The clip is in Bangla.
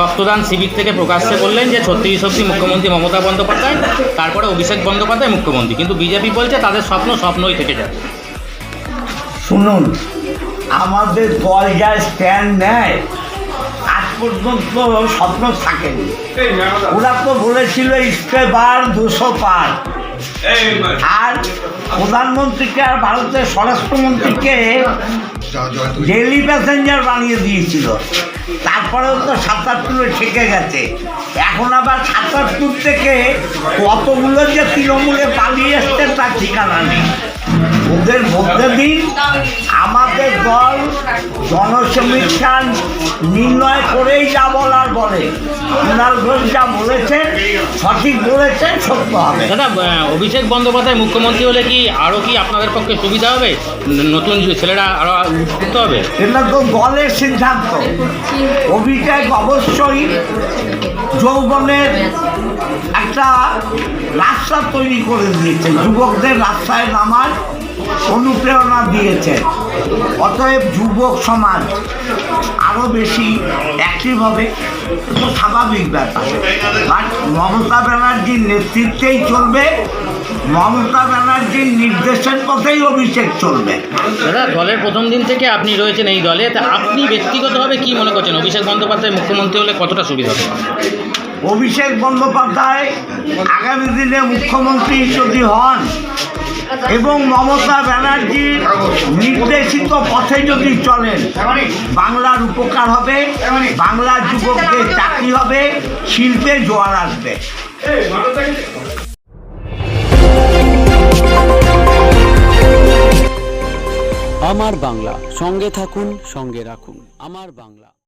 রক্তদান শিবির থেকে প্রকাশ্যে বললেন যে ছত্রিশ শক্তি মুখ্যমন্ত্রী মমতা বন্দ্যোপাধ্যায়, তারপরে অভিষেক বন্দ্যোপাধ্যায় মুখ্যমন্ত্রী। কিন্তু বিজেপি বলছে তাদের স্বপ্ন স্বপ্নই থেকে যাবে শুনুন, আমাদের দল যা স্ট্যান্ড নেয়, আজ পর্যন্ত স্বপ্ন থাকেনি। ওরা তো বলেছিল ইস্কে বার দুশো পার। আর প্রধানমন্ত্রীকে আর ভারতের স্বরাষ্ট্রমন্ত্রীকে ডেলি প্যাসেঞ্জার বানিয়ে দিয়েছিল। তারপরেও তো সাতাত্তরে ঠেকে গেছে। এখন আবার সাতাত্তর থেকে কতগুলো যে তৃণমূলে পালিয়ে এসছে তার ঠিকানা নেই। ওদের মধ্যে দিন আমাদের জনসমীক্ষা নির্ণয় করেই যা বলার বলে। কুণাল ঘোষ যা বলেছেন সঠিক বলেছেন সত্য হবে। দাদা অভিষেক বন্দ্যোপাধ্যায় মুখ্যমন্ত্রী হলে কি আরও কি আপনাদের পক্ষে সুবিধা হবে? নতুন ছেলেরা আরও উঠতে হবে? এটা তো দলের সিদ্ধান্ত। অভিষেক অবশ্যই যৌবনের একটা রাস্তা তৈরি করে দিয়েছে। যুবকদের রাস্তায় নামার অনুপ্রেরণা দিয়েছে। অতএব যুবক সমাজ আরও বেশি অ্যাক্টিভ হবে তো স্বাভাবিক ব্যাপার। বাট মমতা ব্যানার্জির নেতৃত্বেই চলবে মমতা ব্যানার্জির নির্দেশের পথেই অভিষেক চলবে। দাদা দলের প্রথম দিন থেকে আপনি রয়েছেন এই দলে তা আপনি ব্যক্তিগতভাবে কি মনে করছেন? অভিষেক বন্দ্যোপাধ্যায় মুখ্যমন্ত্রী হলে কতটা সুবিধা হবে? অভিষেক বন্দ্যোপাধ্যায় আগামী দিনে মুখ্যমন্ত্রী যদি হন এবং মমতা ব্যানার্জির নির্দেশিত পথে যদি চলেন, বাংলার উপকার হবে, বাংলার যুবকদের চাকরি হবে, শিল্পে জোয়ার আসবে। আমার বাংলা, সঙ্গে থাকুন, সঙ্গে রাখুন। আমার বাংলা।